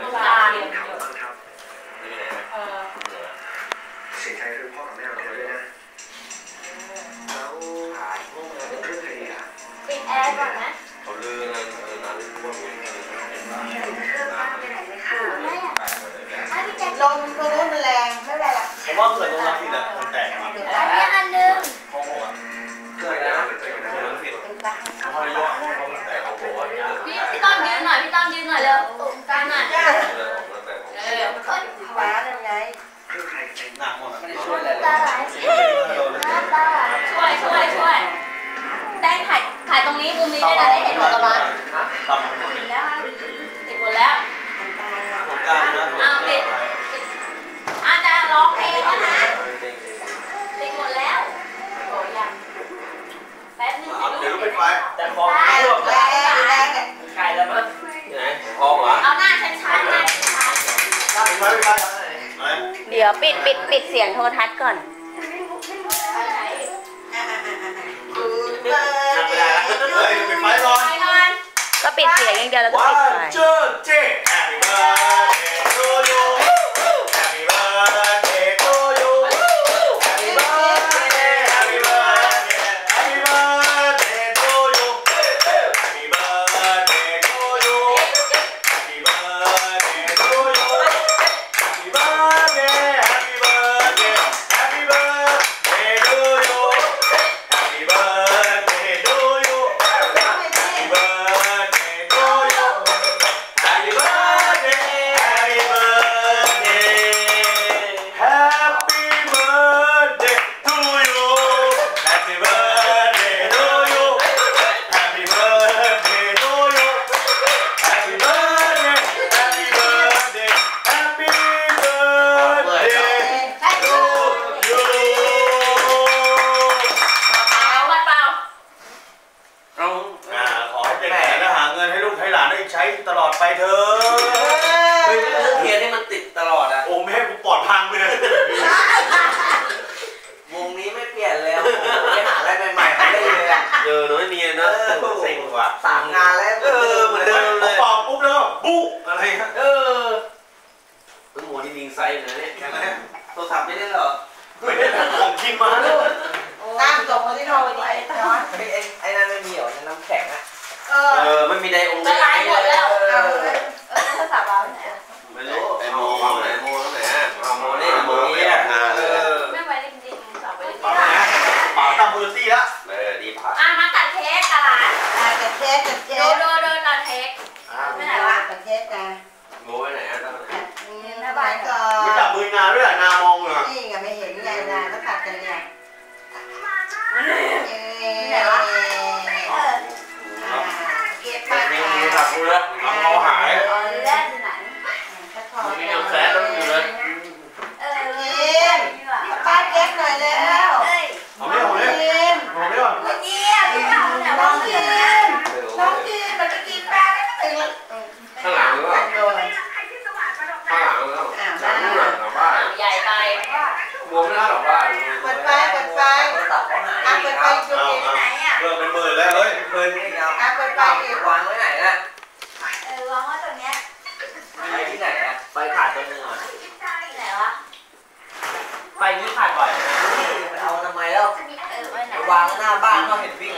น้ำตาลทำบ้างครับเออเสียใจคือพ่อกับแม่ของเธอด้วยนะแล้วเรื่องคดีอะปิดแอร์ก่อนนะเขาลือนะเออนะพวก ตรงนี้มุมนี้ด้วยนะได้เห็นหัวกระบาลทำมันหมดติดแล้วติดหมดแล้วอ้าวติดอาจจะร้องเพลงแล้วนะติดหมดแล้วโอ้ยังแป๊บนึงเดี๋ยวลูกเป็นไฟแต่ของได้ไม่รวมแรงเนี่ยไกลแล้วมั้งไหนทองเหรอเอาหน้าชันๆหน้าชันเป็นไฟเป็นไฟไหนเดี๋ยวปิดปิดปิดเสียงโทรทัศน์ก่อนๆ ก็ปิดเสียงอย่างเดียวแล้วก็ปิดไฟ ไปเถอะเฮ้ยเทียนนี่มันติดตลอดอะโอ้ไม่ให้กูปอดพังไปเลยวงนี้ไม่เปลี่ยนเลยโอ้โหไปหาอะไรใหม่ๆมาได้เลยอะเออน้อยเนียนนะเซ็งว่ะสามงานแล้วเออเหมือนเดิมเลยปอกปุ๊บแล้วก็ปุ๊อะไรเออต้นหมูนี่ลิงไซส์นะเนี่ยอะไรฮะโทรศัพท์ไม่ได้หรอไม่ได้ของกินมาเลยน้ำส่งมาที่เราวันนี้ย้อนไอ้ไอ้ไอ้นั่นไม่มีเหรอในน้ำแข็งอะเออไม่มีไดองค์ละลายหมด เอาอะเปิดไฟอีกวางไว้ไหนน่ะเออวางไว้ตรงเนี้ยไปที่ไหนอะไฟขาดตัวหนึงเหรอไหนวะไฟนี้ขาดบ่อย นี่ไปเอาทำไมแล้วเออไว้ไหนวางหน้าบ้านก็เห็นวิ่ง